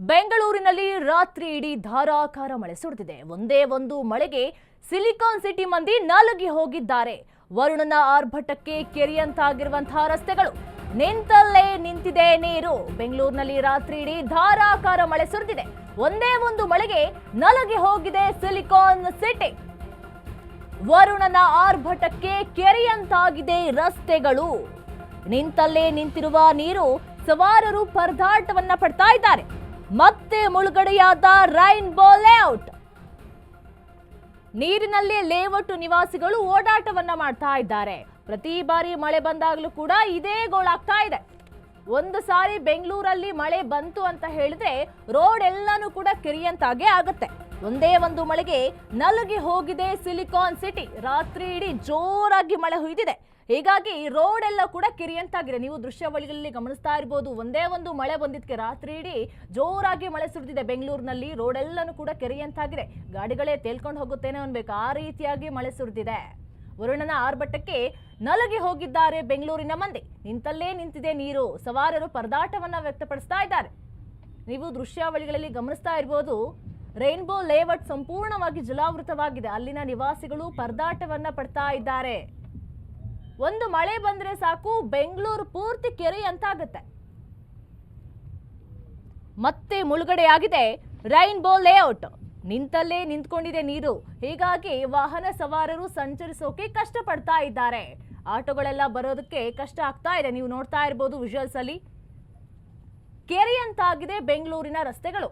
ಬೆಂಗಳೂರಿನಲ್ಲಿ ರಾತ್ರಿ ಇಡೀ ಧಾರಾಕಾರ ಮಳೆ ಸುರಿದಿದೆ. ಒಂದೇ ಒಂದು ಮಳೆಗೆ ಸಿಲಿಕಾನ್ ಸಿಟಿ ಮಂದಿ ನಲುಗಿ ಹೋಗಿದ್ದಾರೆ. ವರುಣನ ಆರ್ಭಟಕ್ಕೆ ಕೆರೆಯಂತಾಗಿರುವಂತಹ ರಸ್ತೆಗಳು. ನಿಂತಲ್ಲೇ ನಿಂತಿದೆ ನೀರು. ಬೆಂಗಳೂರಿನಲ್ಲಿ ರಾತ್ರಿ ಇಡೀ ಧಾರಾಕಾರ ಮಳೆ ಸುರಿದಿದೆ. ಒಂದೇ ಒಂದು ಮಳೆಗೆ ನಲಗಿ ಹೋಗಿದೆ ಸಿಲಿಕಾನ್ ಸಿಟಿ. ವರುಣನ ಆರ್ಭಟಕ್ಕೆ ಕೆರೆಯಂತಾಗಿದೆ ರಸ್ತೆಗಳು. ನಿಂತಲ್ಲೇ ನಿಂತಿರುವ ನೀರು ಸವಾರರು ಪರದಾಟವನ್ನ ಪಡ್ತಾ ಇದ್ದಾರೆ. ಮತ್ತೆ ಮುಳುಗಡೆಯಾದ ರೈನ್ಬೋ ಲೇಔಟ್. ನೀರಿನಲ್ಲಿ ಲೇಔಟ್ ನಿವಾಸಿಗಳು ಓಡಾಟವನ್ನ ಮಾಡ್ತಾ ಇದ್ದಾರೆ. ಪ್ರತಿ ಬಾರಿ ಮಳೆ ಬಂದಾಗಲೂ ಕೂಡ ಇದೇ ಗೋಳಾಗ್ತಾ ಇದೆ. ಒಂದು ಸಾರಿ ಬೆಂಗಳೂರಲ್ಲಿ ಮಳೆ ಬಂತು ಅಂತ ಹೇಳಿದ್ರೆ ರೋಡ್ ಎಲ್ಲಾನು ಕೂಡ ಕಿರಿಯಂತಾಗೆ ಆಗುತ್ತೆ. ಒಂದೇ ಒಂದು ಮಳೆಗೆ ನಲುಗಿ ಹೋಗಿದೆ ಸಿಲಿಕಾನ್ ಸಿಟಿ. ರಾತ್ರಿ ಇಡೀ ಜೋರಾಗಿ ಮಳೆ ಹುಯ್ದಿದೆ. ಹೀಗಾಗಿ ರೋಡ್ ಎಲ್ಲ ಕೂಡ ಕಿರಿಯಂತಾಗಿದೆ. ನೀವು ದೃಶ್ಯಾವಳಿಗಳಲ್ಲಿ ಗಮನಿಸ್ತಾ ಇರ್ಬೋದು, ಒಂದೇ ಒಂದು ಮಳೆ ಬಂದಿದ್ದಕ್ಕೆ ರಾತ್ರಿ ಇಡೀ ಜೋರಾಗಿ ಮಳೆ ಸುರಿದಿದೆ ಬೆಂಗಳೂರಿನಲ್ಲಿ. ರೋಡ್ ಎಲ್ಲನೂ ಕೂಡ ಕೆರೆಯಂತಾಗಿದೆ. ಗಾಡಿಗಳೇ ತೇಲ್ಕೊಂಡು ಹೋಗುತ್ತೇನೆ ಅನ್ಬೇಕು. ಆ ರೀತಿಯಾಗಿ ಮಳೆ ಸುರಿದಿದೆ. ವರುಣನ ಆರ್ಭಟಕ್ಕೆ ನಲಗಿ ಹೋಗಿದ್ದಾರೆ ಬೆಂಗಳೂರಿನ ಮಂದಿ. ನಿಂತಲ್ಲೇ ನಿಂತಿದೆ ನೀರು. ಸವಾರರು ಪರದಾಟವನ್ನು ವ್ಯಕ್ತಪಡಿಸ್ತಾ ಇದ್ದಾರೆ. ನೀವು ದೃಶ್ಯಾವಳಿಗಳಲ್ಲಿ ಗಮನಿಸ್ತಾ ಇರ್ಬೋದು, ರೈನ್ಬೋ ಲೇಔಟ್ ಸಂಪೂರ್ಣವಾಗಿ ಜಲಾವೃತವಾಗಿದೆ. ಅಲ್ಲಿನ ನಿವಾಸಿಗಳು ಪರದಾಟವನ್ನ ಪಡ್ತಾ ಇದ್ದಾರೆ. ಒಂದು ಮಳೆ ಬಂದ್ರೆ ಸಾಕು, ಬೆಂಗಳೂರು ಪೂರ್ತಿ ಕೆರೆ ಅಂತಾಗುತ್ತೆ. ಮತ್ತೆ ಮುಳುಗಡೆಯಾಗಿದೆ ರೈನ್ಬೋ ಲೇಔಟ್. ನಿಂತಲ್ಲೇ ನಿಂತ್ಕೊಂಡಿದೆ ನೀರು. ಹೀಗಾಗಿ ವಾಹನ ಸವಾರರು ಸಂಚರಿಸೋಕೆ ಕಷ್ಟಪಡ್ತಾ ಇದ್ದಾರೆ. ಆಟೋಗಳೆಲ್ಲ ಬರೋದಕ್ಕೆ ಕಷ್ಟ ಆಗ್ತಾ ಇದೆ. ನೀವು ನೋಡ್ತಾ ಇರ್ಬೋದು ವಿಜುವಲ್ಸ್ ಅಲ್ಲಿ. ಕೆರೆಯಂತಾಗಿದೆ ಬೆಂಗಳೂರಿನ ರಸ್ತೆಗಳು.